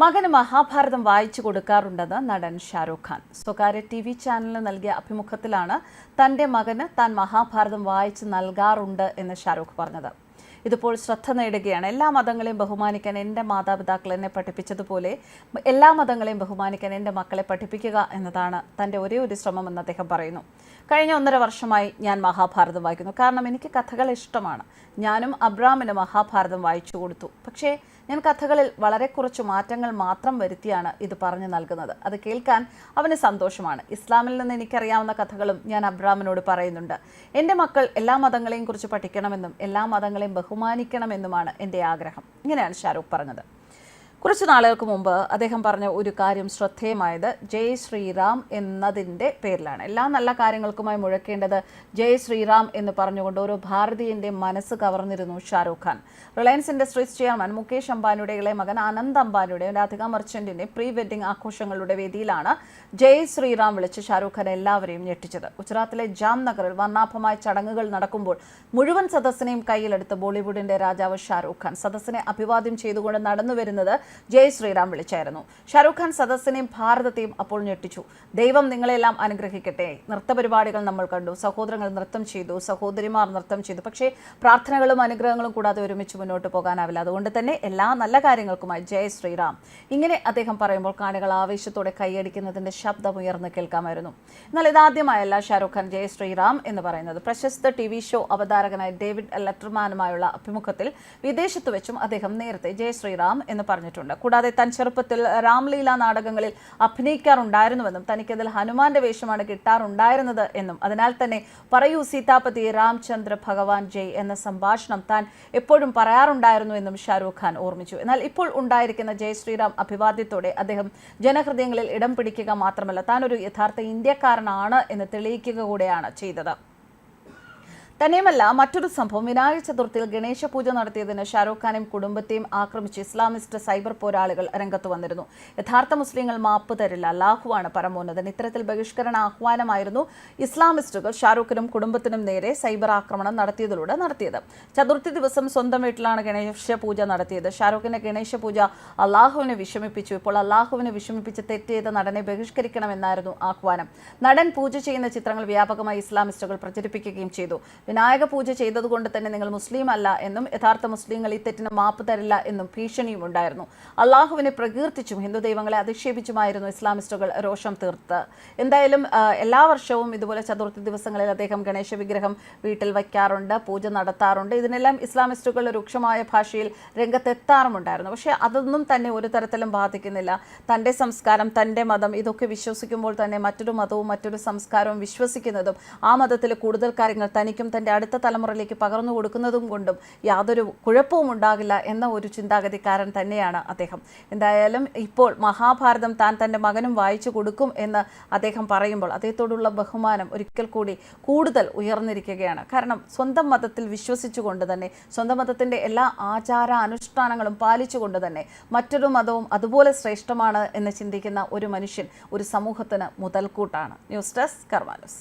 മകന് മഹാഭാരതം വായിച്ചു കൊടുക്കാറുണ്ടെന്ന് നടൻ ഷാരൂഖ് ഖാൻ. സ്വകാര്യ ടി വി ചാനലിന് നൽകിയ അഭിമുഖത്തിലാണ് തന്റെ മകന് താൻ മഹാഭാരതം വായിച്ച് നൽകാറുണ്ട് എന്ന് ഷാരൂഖ് പറഞ്ഞത്. ഇതിപ്പോൾ ശ്രദ്ധ നേടുകയാണ്. എല്ലാ മതങ്ങളെയും ബഹുമാനിക്കാൻ എന്റെ മാതാപിതാക്കൾ എന്നെ പഠിപ്പിച്ചതുപോലെ എല്ലാ മതങ്ങളെയും ബഹുമാനിക്കാൻ എന്റെ മക്കളെ പഠിപ്പിക്കുക എന്നതാണ് തന്റെ ഒരേ ഒരു ശ്രമമെന്ന് അദ്ദേഹം പറയുന്നു. കഴിഞ്ഞ ഒന്നര വർഷമായി ഞാൻ മഹാഭാരതം വായിക്കുന്നു. കാരണം എനിക്ക് കഥകൾ ഇഷ്ടമാണ്. ഞാനും അബ്രാമിന് മഹാഭാരതം വായിച്ചു കൊടുത്തു. പക്ഷേ ഞാൻ കഥകളിൽ വളരെ കുറച്ച് മാറ്റങ്ങൾ മാത്രം വരുത്തിയാണ് ഇത് പറഞ്ഞു നൽകുന്നത്. അത് കേൾക്കാൻ അവന് സന്തോഷമാണ്. ഇസ്ലാമിൽ നിന്ന് എനിക്കറിയാവുന്ന കഥകളും ഞാൻ അബ്രാമിനോട് പറയുന്നുണ്ട്. എന്റെ മക്കൾ എല്ലാ മതങ്ങളെയും കുറിച്ച് പഠിക്കണമെന്നും എല്ലാ മതങ്ങളെയും ബഹുമാനിക്കണമെന്നുമാണ് എന്റെ ആഗ്രഹം. ഇങ്ങനെയാണ് ഷാരൂഖ് പറഞ്ഞത്. കുറച്ച് നാളുകൾക്ക് മുമ്പ് അദ്ദേഹം പറഞ്ഞ ഒരു കാര്യം ശ്രദ്ധേയമായത് ജയ് ശ്രീറാം എന്നതിന്റെ പേരിലാണ്. എല്ലാ നല്ല കാര്യങ്ങൾക്കുമായി മുഴക്കേണ്ടത് ജയ് ശ്രീറാം എന്ന് പറഞ്ഞുകൊണ്ട് ഓരോ ഭാരതീയന്റെ മനസ്സ് കവർന്നിരുന്നു Shahrukh Khan. Reliance Industries chairman Mukesh അംബാനിയുടെ ഇളയ മകൻ അനന്ത് അംബാനിയുടെ രാധിക മർച്ചന്റിന്റെ പ്രീ വെഡിംഗ് ആഘോഷങ്ങളുടെ വേദിയിലാണ് ജയ് ശ്രീറാം വിളിച്ച് ഷാരൂഖ് ഖാൻ എല്ലാവരെയും ഞെട്ടിച്ചത്. ഗുജറാത്തിലെ ജാംനഗറിൽ വർണാഭമായ ചടങ്ങുകൾ നടക്കുമ്പോൾ മുഴുവൻ സദസ്സിനെയും കയ്യിലെടുത്ത് ബോളിവുഡിന്റെ രാജാവ് ഷാരൂഖ് ഖാൻ. സദസ്സിനെ അഭിവാദ്യം ചെയ്തുകൊണ്ട് നടന്നു വരുന്നത് ജയ് ശ്രീറാം വിളിച്ചായിരുന്നു. ഷാരൂഖ് ഖാൻ സദസ്സിനെയും ഭാരതത്തെയും അപ്പോൾ ഞെട്ടിച്ചു. ദൈവം നിങ്ങളെല്ലാം അനുഗ്രഹിക്കട്ടെ. നൃത്തപരിപാടികൾ നമ്മൾ കണ്ടു. സഹോദരങ്ങൾ നൃത്തം ചെയ്തു. സഹോദരിമാർ നൃത്തം ചെയ്തു. പക്ഷേ പ്രാർത്ഥനകളും അനുഗ്രഹങ്ങളും കൂടാതെ ഒരുമിച്ച് മുന്നോട്ട് പോകാനാവില്ല. അതുകൊണ്ട് തന്നെ എല്ലാ നല്ല കാര്യങ്ങൾക്കുമായി ജയ് ശ്രീറാം. ഇങ്ങനെ അദ്ദേഹം പറയുമ്പോൾ കാണികൾ ആവേശത്തോടെ കൈയടിക്കുന്നതിന്റെ ശബ്ദം ഉയർന്ന് കേൾക്കാമായിരുന്നു. എന്നാൽ ഇതാദ്യമായല്ല ഷാരൂഖ് ഖാൻ ജയ് ശ്രീറാം എന്ന് പറയുന്നത്. പ്രശസ്ത ടി വി ഷോ അവതാരകനായ ഡേവിഡ് ലെറ്റർമാനുമായുള്ള അഭിമുഖത്തിൽ വിദേശത്ത് വെച്ചും അദ്ദേഹം നേരത്തെ ജയ് ശ്രീറാം എന്ന് പറഞ്ഞിട്ടുണ്ട്. കൂടാതെ താൻ ചെറുപ്പത്തിൽ രാംലീല നാടകങ്ങളിൽ അഭിനയിക്കാറുണ്ടായിരുന്നുവെന്നും തനിക്കതിൽ ഹനുമാന്റെ വേഷമാണ് കിട്ടാറുണ്ടായിരുന്നത് എന്നും. അതിനാൽ തന്നെ പറയൂ സീതാപതി രാംചന്ദ്ര ഭഗവാൻ ജയ് എന്ന സംഭാഷണം താൻ എപ്പോഴും പറയാറുണ്ടായിരുന്നു എന്നും ഷാരൂഖ് ഖാൻ ഓർമ്മിച്ചു. എന്നാൽ ഇപ്പോൾ ഉണ്ടായിരിക്കുന്ന ജയ് ശ്രീറാം അഭിവാദ്യത്തോടെ അദ്ദേഹം ജനഹൃദയങ്ങളിൽ ഇടം പിടിക്കുക മാത്രമല്ല താൻ ഒരു യഥാർത്ഥ ഇന്ത്യക്കാരനാണ് എന്ന് തെളിയിക്കുക കൂടെയാണ് ചെയ്തത്. തന്നെയുമല്ല മറ്റൊരു സംഭവം. വിനായക ചതുർത്ഥിയിൽ ഗണേശ പൂജ നടത്തിയതിന് ഷാരൂഖ് ഖാനെയും കുടുംബത്തെയും ആക്രമിച്ച് ഇസ്ലാമിസ്റ്റ് സൈബർ പോരാളികൾ രംഗത്ത് വന്നിരുന്നു. യഥാർത്ഥ മുസ്ലിങ്ങൾ മാപ്പ് തരില്ല. അല്ലാഹുവാണ് പരമോന്നതൻ. ഇത്തരത്തിൽ ബഹിഷ്കരണ ആഹ്വാനമായിരുന്നു ഇസ്ലാമിസ്റ്റുകൾ ഷാരൂഖിനും കുടുംബത്തിനും നേരെ സൈബർ ആക്രമണം നടത്തിയതിലൂടെ നടത്തിയത്. ചതുർത്ഥി ദിവസം സ്വന്തം വീട്ടിലാണ് ഗണേശ പൂജ നടത്തിയത്. ഷാരൂഖിന്റെ ഗണേശ പൂജ അള്ളാഹുവിനെ വിഷമിപ്പിച്ചു. ഇപ്പോൾ അള്ളാഹുവിനെ വിഷമിപ്പിച്ച് തെറ്റ് ചെയ്ത നടനെ ബഹിഷ്കരിക്കണമെന്നായിരുന്നു ആഹ്വാനം. നടൻ പൂജ ചെയ്യുന്ന ചിത്രങ്ങൾ വ്യാപകമായി ഇസ്ലാമിസ്റ്റുകൾ പ്രചരിപ്പിക്കുകയും ചെയ്തു. വിനായക പൂജ ചെയ്തതുകൊണ്ട് തന്നെ നിങ്ങൾ മുസ്ലിം അല്ല എന്നും യഥാർത്ഥ മുസ്ലിങ്ങൾ ഈ തെറ്റിന് മാപ്പ് തരില്ല എന്നും ഭീഷണിയും ഉണ്ടായിരുന്നു. അള്ളാഹുവിനെ പ്രകീർത്തിച്ചും ഹിന്ദു ദൈവങ്ങളെ അധിക്ഷേപിച്ചുമായിരുന്നു ഇസ്ലാമിസ്റ്റുകൾ രോഷം തീർത്ത്. എന്തായാലും എല്ലാ വർഷവും ഇതുപോലെ ചതുർത്ഥി ദിവസങ്ങളിൽ അദ്ദേഹം ഗണേശ വിഗ്രഹം വീട്ടിൽ വയ്ക്കാറുണ്ട് പൂജ നടത്താറുണ്ട്. ഇതിനെല്ലാം ഇസ്ലാമിസ്റ്റുകൾ രൂക്ഷമായ ഭാഷയിൽ രംഗത്തെത്താറുമുണ്ടായിരുന്നു. പക്ഷേ അതൊന്നും തന്നെ ഒരു തരത്തിലും ബാധിക്കുന്നില്ല. തന്റെ സംസ്കാരം തന്റെ മതം ഇതൊക്കെ വിശ്വസിക്കുമ്പോൾ തന്നെ മറ്റൊരു മതവും മറ്റൊരു സംസ്കാരവും വിശ്വസിക്കുന്നതും ആ മതത്തിൽ കൂടുതൽ കാര്യങ്ങൾ തനിക്കും തന്റെ അടുത്ത തലമുറയിലേക്ക് പകർന്നു കൊടുക്കുന്നതും കൊണ്ടും യാതൊരു കുഴപ്പവും ഉണ്ടാകില്ല എന്ന ഒരു ചിന്താഗതിക്കാരൻ തന്നെയാണ് അദ്ദേഹം. എന്തായാലും ഇപ്പോൾ മഹാഭാരതം താൻ തന്റെ മകനും വായിച്ചു കൊടുക്കും എന്ന് അദ്ദേഹം പറയുമ്പോൾ അദ്ദേഹത്തോടുള്ള ബഹുമാനം ഒരിക്കൽ കൂടി കൂടുതൽ ഉയർന്നിരിക്കുകയാണ്. കാരണം സ്വന്തം മതത്തിൽ വിശ്വസിച്ചുകൊണ്ട് തന്നെ സ്വന്തം മതത്തിന്റെ എല്ലാ ആചാര അനുഷ്ഠാനങ്ങളും പാലിച്ചുകൊണ്ട് തന്നെ മറ്റൊരു മതവും അതുപോലെ ശ്രേഷ്ഠമാണ് എന്ന് ചിന്തിക്കുന്ന ഒരു മനുഷ്യൻ ഒരു സമൂഹത്തിന് മുതൽക്കൂട്ടാണ്. News desk കർമാനസ്.